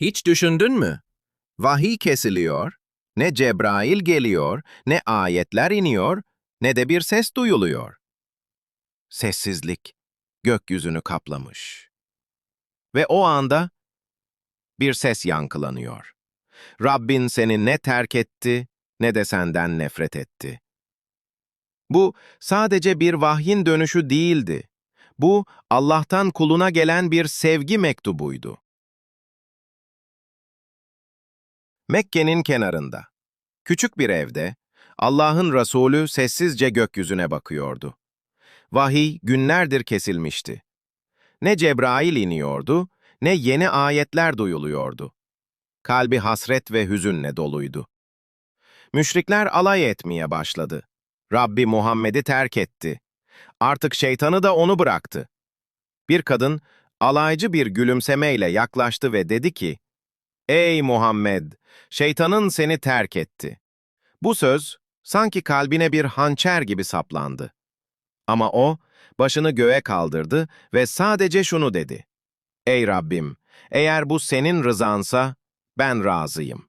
Hiç düşündün mü? Vahiy kesiliyor, ne Cebrail geliyor, ne ayetler iniyor, ne de bir ses duyuluyor. Sessizlik gökyüzünü kaplamış. Ve o anda bir ses yankılanıyor. Rabbin seni ne terk etti, ne de senden nefret etti. Bu sadece bir vahyin dönüşü değildi. Bu Allah'tan kuluna gelen bir sevgi mektubuydu. Mekke'nin kenarında, küçük bir evde, Allah'ın Resulü sessizce gökyüzüne bakıyordu. Vahiy günlerdir kesilmişti. Ne Cebrail iniyordu, ne yeni ayetler duyuluyordu. Kalbi hasret ve hüzünle doluydu. Müşrikler alay etmeye başladı. Rabbi Muhammed'i terk etti. Artık şeytanı da onu bıraktı. Bir kadın alaycı bir gülümsemeyle yaklaştı ve dedi ki, Ey Muhammed, şeytanın seni terk etti. Bu söz sanki kalbine bir hançer gibi saplandı. Ama o başını göğe kaldırdı ve sadece şunu dedi. Ey Rabbim, eğer bu senin rızansa ben razıyım.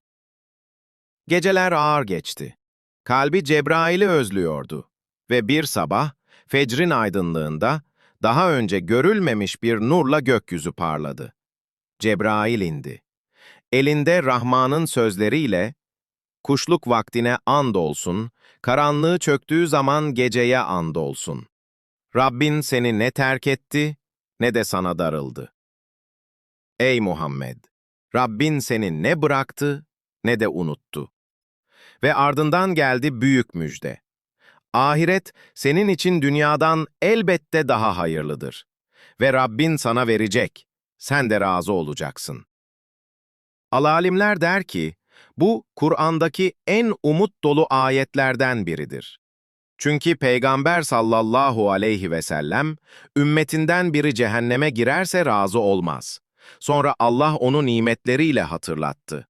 Geceler ağır geçti. Kalbi Cebrail'i özlüyordu ve bir sabah fecrin aydınlığında daha önce görülmemiş bir nurla gökyüzü parladı. Cebrail indi. Elinde Rahman'ın sözleriyle kuşluk vaktine andolsun, karanlığı çöktüğü zaman geceye andolsun. Rabbin seni ne terk etti, ne de sana darıldı. Ey Muhammed! Rabbin seni ne bıraktı, ne de unuttu. Ve ardından geldi büyük müjde. Ahiret senin için dünyadan elbette daha hayırlıdır. Ve Rabbin sana verecek, sen de razı olacaksın. Alalimler der ki, bu Kur'an'daki en umut dolu ayetlerden biridir. Çünkü Peygamber sallallahu aleyhi ve sellem, ümmetinden biri cehenneme girerse razı olmaz. Sonra Allah onu nimetleriyle hatırlattı.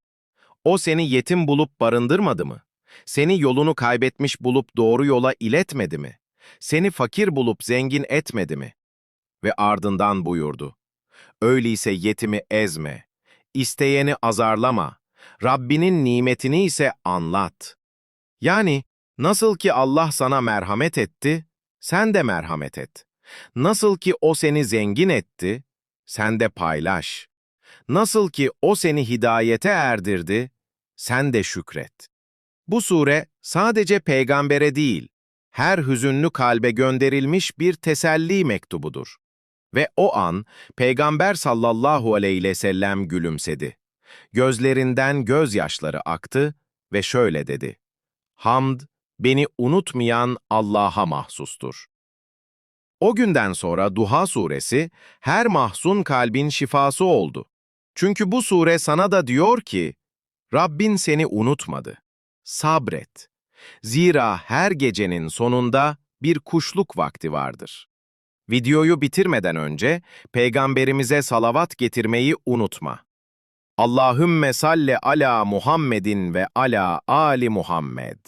O seni yetim bulup barındırmadı mı? Seni yolunu kaybetmiş bulup doğru yola iletmedi mi? Seni fakir bulup zengin etmedi mi? Ve ardından buyurdu. Öyleyse yetimi ezme, isteyeni azarlama, Rabbinin nimetini ise anlat. Yani nasıl ki Allah sana merhamet etti, sen de merhamet et. Nasıl ki o seni zengin etti, sen de paylaş. Nasıl ki o seni hidayete erdirdi, sen de şükret. Bu sure sadece peygambere değil, her hüzünlü kalbe gönderilmiş bir teselli mektubudur. Ve o an Peygamber sallallahu aleyhi ve sellem gülümsedi. Gözlerinden gözyaşları aktı ve şöyle dedi. Hamd, beni unutmayan Allah'a mahsustur. O günden sonra Duha suresi her mahzun kalbin şifası oldu. Çünkü bu sure sana da diyor ki, Rabbin seni unutmadı. Sabret. Zira her gecenin sonunda bir kuşluk vakti vardır. Videoyu bitirmeden önce peygamberimize salavat getirmeyi unutma. Allahümme salle ala Muhammedin ve ala ali Muhammed.